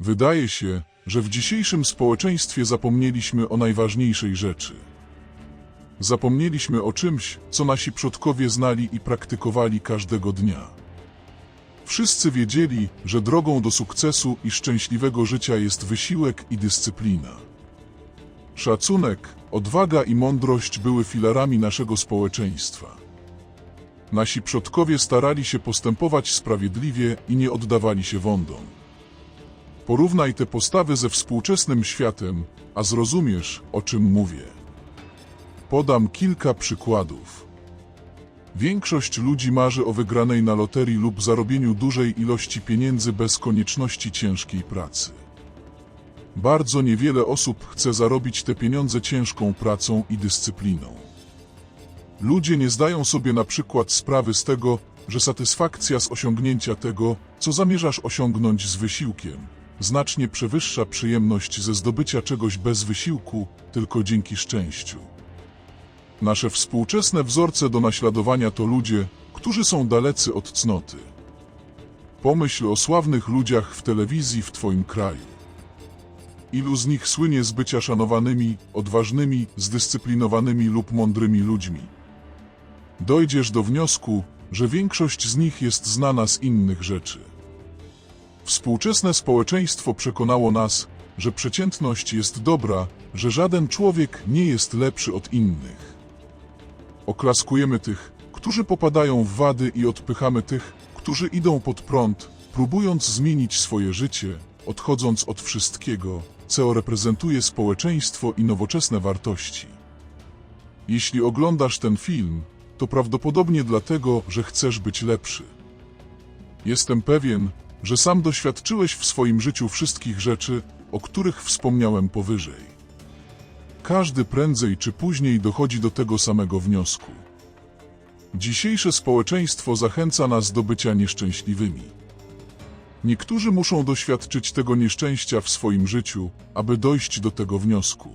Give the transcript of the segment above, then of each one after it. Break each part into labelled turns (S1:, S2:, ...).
S1: Wydaje się, że w dzisiejszym społeczeństwie zapomnieliśmy o najważniejszej rzeczy. Zapomnieliśmy o czymś, co nasi przodkowie znali i praktykowali każdego dnia. Wszyscy wiedzieli, że drogą do sukcesu i szczęśliwego życia jest wysiłek i dyscyplina. Szacunek, odwaga i mądrość były filarami naszego społeczeństwa. Nasi przodkowie starali się postępować sprawiedliwie i nie oddawali się wądom. Porównaj te postawy ze współczesnym światem, a zrozumiesz, o czym mówię. Podam kilka przykładów. Większość ludzi marzy o wygranej na loterii lub zarobieniu dużej ilości pieniędzy bez konieczności ciężkiej pracy. Bardzo niewiele osób chce zarobić te pieniądze ciężką pracą i dyscypliną. Ludzie nie zdają sobie na przykład sprawy z tego, że satysfakcja z osiągnięcia tego, co zamierzasz osiągnąć z wysiłkiem, znacznie przewyższa przyjemność ze zdobycia czegoś bez wysiłku, tylko dzięki szczęściu. Nasze współczesne wzorce do naśladowania to ludzie, którzy są dalecy od cnoty. Pomyśl o sławnych ludziach w telewizji w Twoim kraju. Ilu z nich słynie z bycia szanowanymi, odważnymi, zdyscyplinowanymi lub mądrymi ludźmi? Dojdziesz do wniosku, że większość z nich jest znana z innych rzeczy. Współczesne społeczeństwo przekonało nas, że przeciętność jest dobra, że żaden człowiek nie jest lepszy od innych. Oklaskujemy tych, którzy popadają w wady i odpychamy tych, którzy idą pod prąd, próbując zmienić swoje życie, odchodząc od wszystkiego, co reprezentuje społeczeństwo i nowoczesne wartości. Jeśli oglądasz ten film, to prawdopodobnie dlatego, że chcesz być lepszy. Jestem pewien, że sam doświadczyłeś w swoim życiu wszystkich rzeczy, o których wspomniałem powyżej. Każdy prędzej czy później dochodzi do tego samego wniosku. Dzisiejsze społeczeństwo zachęca nas do bycia nieszczęśliwymi. Niektórzy muszą doświadczyć tego nieszczęścia w swoim życiu, aby dojść do tego wniosku.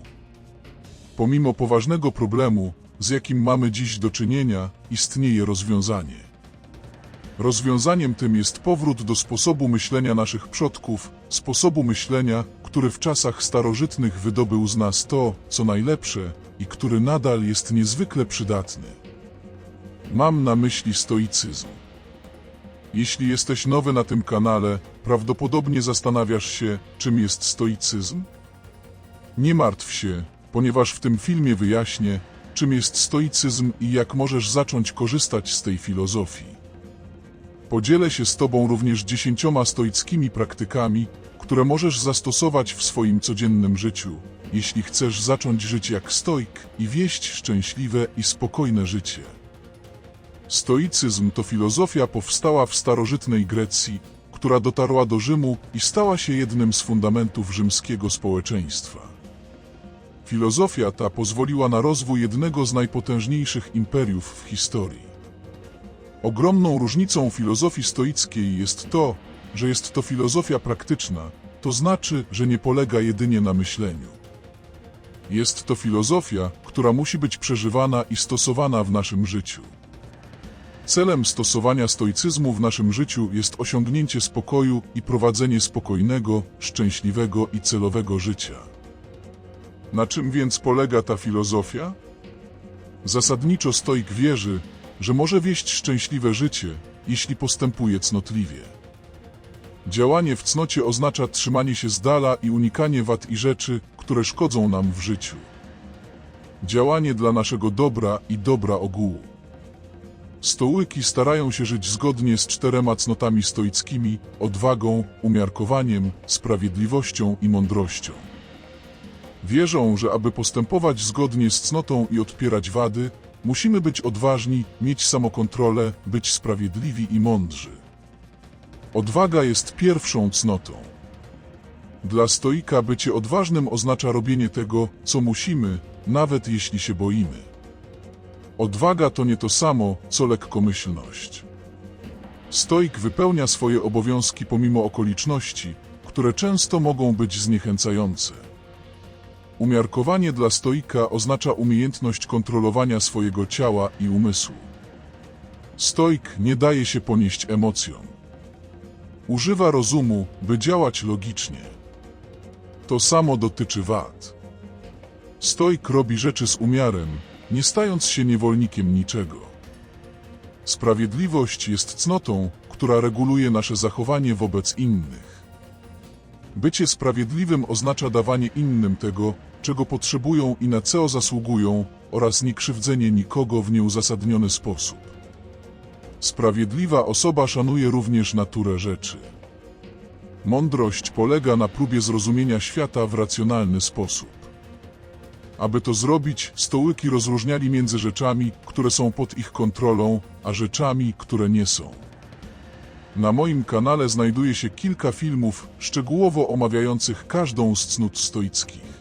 S1: Pomimo poważnego problemu, z jakim mamy dziś do czynienia, istnieje rozwiązanie. Rozwiązaniem tym jest powrót do sposobu myślenia naszych przodków, sposobu myślenia, który w czasach starożytnych wydobył z nas to, co najlepsze i który nadal jest niezwykle przydatny. Mam na myśli stoicyzm. Jeśli jesteś nowy na tym kanale, prawdopodobnie zastanawiasz się, czym jest stoicyzm? Nie martw się, ponieważ w tym filmie wyjaśnię, czym jest stoicyzm i jak możesz zacząć korzystać z tej filozofii. Podzielę się z Tobą również dziesięcioma stoickimi praktykami, które możesz zastosować w swoim codziennym życiu, jeśli chcesz zacząć żyć jak stoik i wieść szczęśliwe i spokojne życie. Stoicyzm to filozofia powstała w starożytnej Grecji, która dotarła do Rzymu i stała się jednym z fundamentów rzymskiego społeczeństwa. Filozofia ta pozwoliła na rozwój jednego z najpotężniejszych imperiów w historii. Ogromną różnicą filozofii stoickiej jest to, że jest to filozofia praktyczna, to znaczy, że nie polega jedynie na myśleniu. Jest to filozofia, która musi być przeżywana i stosowana w naszym życiu. Celem stosowania stoicyzmu w naszym życiu jest osiągnięcie spokoju i prowadzenie spokojnego, szczęśliwego i celowego życia. Na czym więc polega ta filozofia? Zasadniczo stoik wierzy, że może wieść szczęśliwe życie, jeśli postępuje cnotliwie. Działanie w cnocie oznacza trzymanie się z dala i unikanie wad i rzeczy, które szkodzą nam w życiu. Działanie dla naszego dobra i dobra ogółu. Stołyki starają się żyć zgodnie z czterema cnotami stoickimi, odwagą, umiarkowaniem, sprawiedliwością i mądrością. Wierzą, że aby postępować zgodnie z cnotą i odpierać wady, musimy być odważni, mieć samokontrolę, być sprawiedliwi i mądrzy. Odwaga jest pierwszą cnotą. Dla stoika bycie odważnym oznacza robienie tego, co musimy, nawet jeśli się boimy. Odwaga to nie to samo, co lekkomyślność. Stoik wypełnia swoje obowiązki pomimo okoliczności, które często mogą być zniechęcające. Umiarkowanie dla stoika oznacza umiejętność kontrolowania swojego ciała i umysłu. Stoik nie daje się ponieść emocjom. Używa rozumu, by działać logicznie. To samo dotyczy wad. Stoik robi rzeczy z umiarem, nie stając się niewolnikiem niczego. Sprawiedliwość jest cnotą, która reguluje nasze zachowanie wobec innych. Bycie sprawiedliwym oznacza dawanie innym tego, czego potrzebują i na co zasługują, oraz niekrzywdzenie nikogo w nieuzasadniony sposób. Sprawiedliwa osoba szanuje również naturę rzeczy. Mądrość polega na próbie zrozumienia świata w racjonalny sposób. Aby to zrobić, stołyki rozróżniali między rzeczami, które są pod ich kontrolą, a rzeczami, które nie są. Na moim kanale znajduje się kilka filmów szczegółowo omawiających każdą z cnót stoickich.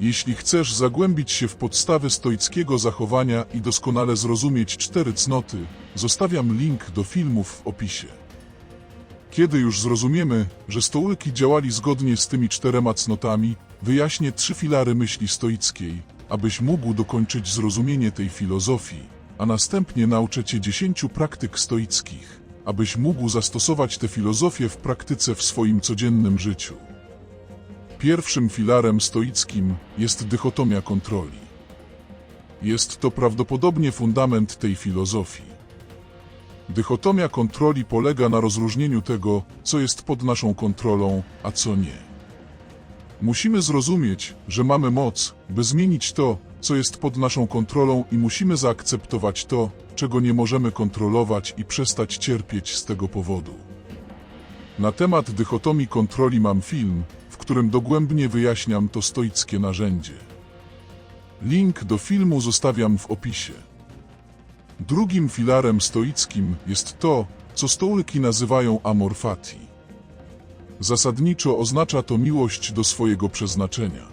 S1: Jeśli chcesz zagłębić się w podstawy stoickiego zachowania i doskonale zrozumieć cztery cnoty, zostawiam link do filmów w opisie. Kiedy już zrozumiemy, że stołyki działali zgodnie z tymi czterema cnotami, wyjaśnię trzy filary myśli stoickiej, abyś mógł dokończyć zrozumienie tej filozofii, a następnie nauczę cię dziesięciu praktyk stoickich, abyś mógł zastosować tę filozofię w praktyce w swoim codziennym życiu. Pierwszym filarem stoickim jest dychotomia kontroli. Jest to prawdopodobnie fundament tej filozofii. Dychotomia kontroli polega na rozróżnieniu tego, co jest pod naszą kontrolą, a co nie. Musimy zrozumieć, że mamy moc, by zmienić to, co jest pod naszą kontrolą i musimy zaakceptować to, czego nie możemy kontrolować i przestać cierpieć z tego powodu. Na temat dychotomii kontroli mam film, którym dogłębnie wyjaśniam to stoickie narzędzie. Link do filmu zostawiam w opisie. Drugim filarem stoickim jest to, co stołyki nazywają amor fati. Zasadniczo oznacza to miłość do swojego przeznaczenia.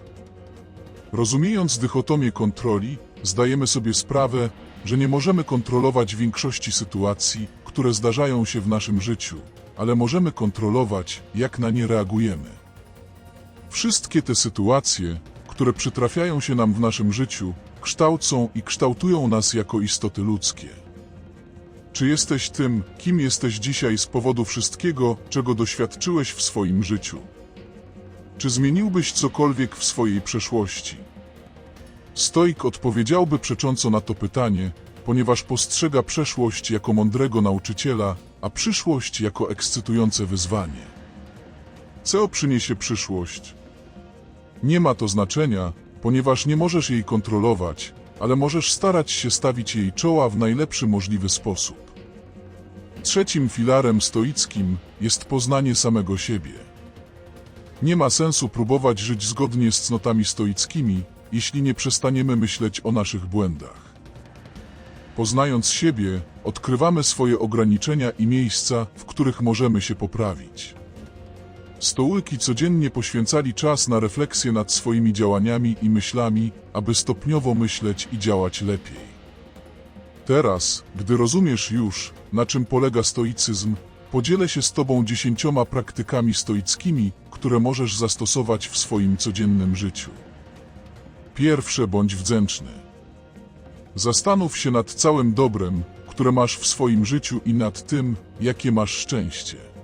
S1: Rozumiejąc dychotomię kontroli, zdajemy sobie sprawę, że nie możemy kontrolować większości sytuacji, które zdarzają się w naszym życiu, ale możemy kontrolować, jak na nie reagujemy. Wszystkie te sytuacje, które przytrafiają się nam w naszym życiu, kształcą i kształtują nas jako istoty ludzkie. Czy jesteś tym, kim jesteś dzisiaj z powodu wszystkiego, czego doświadczyłeś w swoim życiu? Czy zmieniłbyś cokolwiek w swojej przeszłości? Stoik odpowiedziałby przecząco na to pytanie, ponieważ postrzega przeszłość jako mądrego nauczyciela, a przyszłość jako ekscytujące wyzwanie. Co przyniesie przyszłość? Nie ma to znaczenia, ponieważ nie możesz jej kontrolować, ale możesz starać się stawić jej czoła w najlepszy możliwy sposób. Trzecim filarem stoickim jest poznanie samego siebie. Nie ma sensu próbować żyć zgodnie z cnotami stoickimi, jeśli nie przestaniemy myśleć o naszych błędach. Poznając siebie, odkrywamy swoje ograniczenia i miejsca, w których możemy się poprawić. Stołyki codziennie poświęcali czas na refleksję nad swoimi działaniami i myślami, aby stopniowo myśleć i działać lepiej. Teraz, gdy rozumiesz już, na czym polega stoicyzm, podzielę się z Tobą dziesięcioma praktykami stoickimi, które możesz zastosować w swoim codziennym życiu. Pierwsze bądź wdzięczny. Zastanów się nad całym dobrem, które masz w swoim życiu i nad tym, jakie masz szczęście.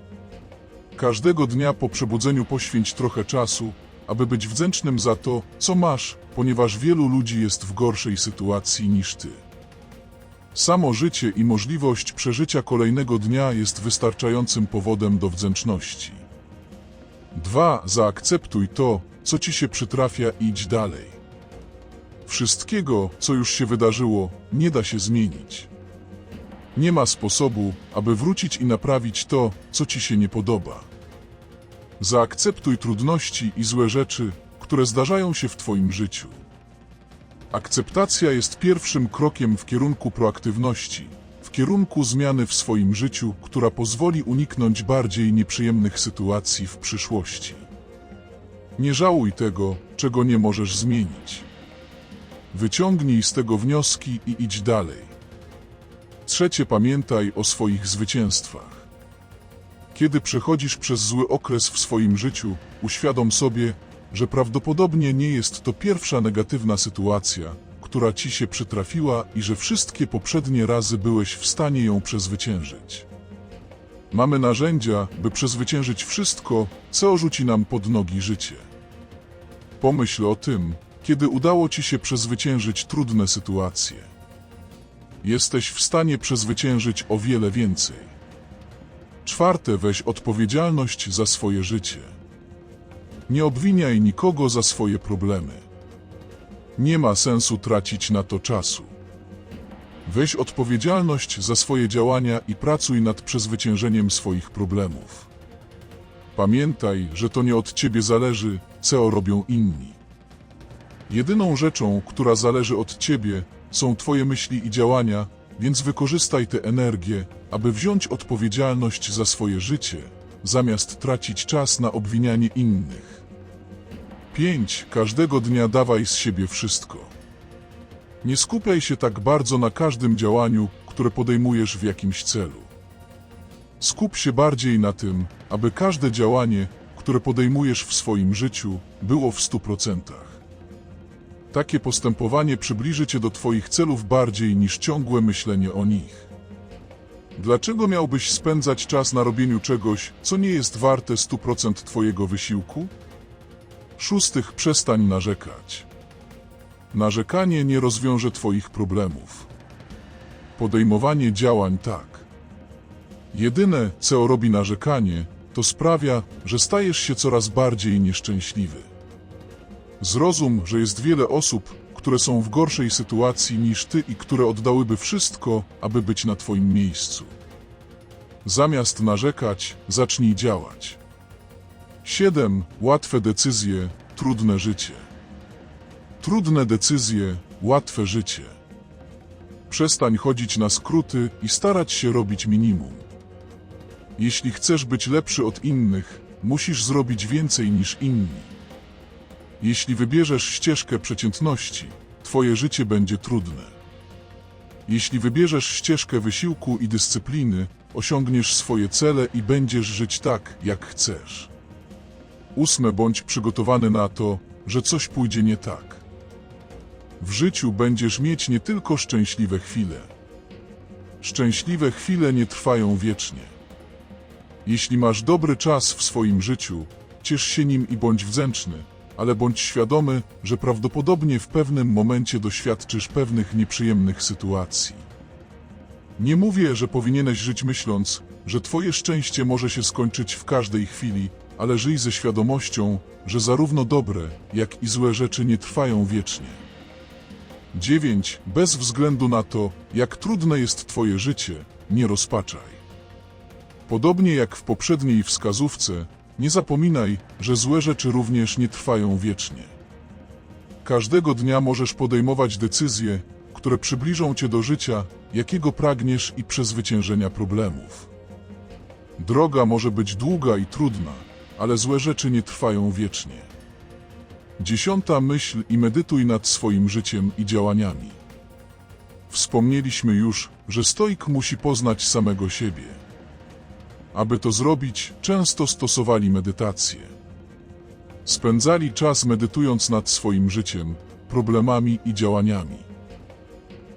S1: Każdego dnia po przebudzeniu poświęć trochę czasu, aby być wdzięcznym za to, co masz, ponieważ wielu ludzi jest w gorszej sytuacji niż ty. Samo życie i możliwość przeżycia kolejnego dnia jest wystarczającym powodem do wdzięczności. 2. Zaakceptuj to, co ci się przytrafia i idź dalej. Wszystkiego, co już się wydarzyło, nie da się zmienić. Nie ma sposobu, aby wrócić i naprawić to, co ci się nie podoba. Zaakceptuj trudności i złe rzeczy, które zdarzają się w Twoim życiu. Akceptacja jest pierwszym krokiem w kierunku proaktywności, w kierunku zmiany w swoim życiu, która pozwoli uniknąć bardziej nieprzyjemnych sytuacji w przyszłości. Nie żałuj tego, czego nie możesz zmienić. Wyciągnij z tego wnioski i idź dalej. Trzecie, pamiętaj o swoich zwycięstwach. Kiedy przechodzisz przez zły okres w swoim życiu, uświadom sobie, że prawdopodobnie nie jest to pierwsza negatywna sytuacja, która ci się przytrafiła i że wszystkie poprzednie razy byłeś w stanie ją przezwyciężyć. Mamy narzędzia, by przezwyciężyć wszystko, co rzuci nam pod nogi życie. Pomyśl o tym, kiedy udało ci się przezwyciężyć trudne sytuacje. Jesteś w stanie przezwyciężyć o wiele więcej. Czwarte, weź odpowiedzialność za swoje życie. Nie obwiniaj nikogo za swoje problemy. Nie ma sensu tracić na to czasu. Weź odpowiedzialność za swoje działania i pracuj nad przezwyciężeniem swoich problemów. Pamiętaj, że to nie od ciebie zależy, co robią inni. Jedyną rzeczą, która zależy od ciebie, są twoje myśli i działania, więc wykorzystaj tę energię, aby wziąć odpowiedzialność za swoje życie, zamiast tracić czas na obwinianie innych. 5. Każdego dnia dawaj z siebie wszystko. Nie skupiaj się tak bardzo na każdym działaniu, które podejmujesz w jakimś celu. Skup się bardziej na tym, aby każde działanie, które podejmujesz w swoim życiu, było w stu procentach. Takie postępowanie przybliży cię do Twoich celów bardziej niż ciągłe myślenie o nich. Dlaczego miałbyś spędzać czas na robieniu czegoś, co nie jest warte 100% Twojego wysiłku? Szóstych, przestań narzekać. Narzekanie nie rozwiąże Twoich problemów. Podejmowanie działań tak. Jedyne, co robi narzekanie, to sprawia, że stajesz się coraz bardziej nieszczęśliwy. Zrozum, że jest wiele osób, które są w gorszej sytuacji niż ty i które oddałyby wszystko, aby być na twoim miejscu. Zamiast narzekać, zacznij działać. 7. Łatwe decyzje, trudne życie. Trudne decyzje, łatwe życie. Przestań chodzić na skróty i starać się robić minimum. Jeśli chcesz być lepszy od innych, musisz zrobić więcej niż inni. Jeśli wybierzesz ścieżkę przeciętności, twoje życie będzie trudne. Jeśli wybierzesz ścieżkę wysiłku i dyscypliny, osiągniesz swoje cele i będziesz żyć tak, jak chcesz. Ósme, bądź przygotowany na to, że coś pójdzie nie tak. W życiu będziesz mieć nie tylko szczęśliwe chwile. Szczęśliwe chwile nie trwają wiecznie. Jeśli masz dobry czas w swoim życiu, ciesz się nim i bądź wdzięczny, ale bądź świadomy, że prawdopodobnie w pewnym momencie doświadczysz pewnych nieprzyjemnych sytuacji. Nie mówię, że powinieneś żyć myśląc, że twoje szczęście może się skończyć w każdej chwili, ale żyj ze świadomością, że zarówno dobre, jak i złe rzeczy nie trwają wiecznie. 9. Bez względu na to, jak trudne jest twoje życie, nie rozpaczaj. Podobnie jak w poprzedniej wskazówce, nie zapominaj, że złe rzeczy również nie trwają wiecznie. Każdego dnia możesz podejmować decyzje, które przybliżą cię do życia, jakiego pragniesz i przezwyciężenia problemów. Droga może być długa i trudna, ale złe rzeczy nie trwają wiecznie. Dziesiąta myśl i medytuj nad swoim życiem i działaniami. Wspomnieliśmy już, że stoik musi poznać samego siebie. Aby to zrobić, często stosowali medytację. Spędzali czas medytując nad swoim życiem, problemami i działaniami.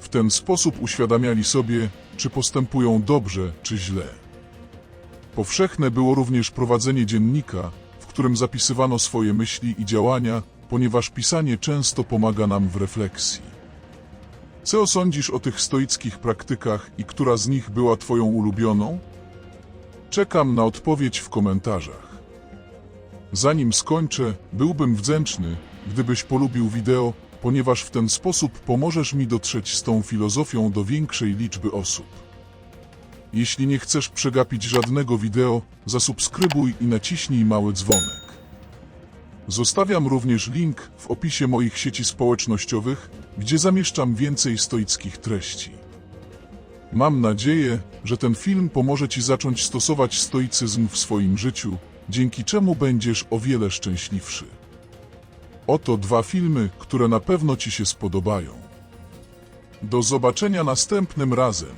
S1: W ten sposób uświadamiali sobie, czy postępują dobrze, czy źle. Powszechne było również prowadzenie dziennika, w którym zapisywano swoje myśli i działania, ponieważ pisanie często pomaga nam w refleksji. Co sądzisz o tych stoickich praktykach i która z nich była Twoją ulubioną? Czekam na odpowiedź w komentarzach. Zanim skończę, byłbym wdzięczny, gdybyś polubił wideo, ponieważ w ten sposób pomożesz mi dotrzeć z tą filozofią do większej liczby osób. Jeśli nie chcesz przegapić żadnego wideo, zasubskrybuj i naciśnij mały dzwonek. Zostawiam również link w opisie moich sieci społecznościowych, gdzie zamieszczam więcej stoickich treści. Mam nadzieję, że ten film pomoże Ci zacząć stosować stoicyzm w swoim życiu, dzięki czemu będziesz o wiele szczęśliwszy. Oto dwa filmy, które na pewno Ci się spodobają. Do zobaczenia następnym razem.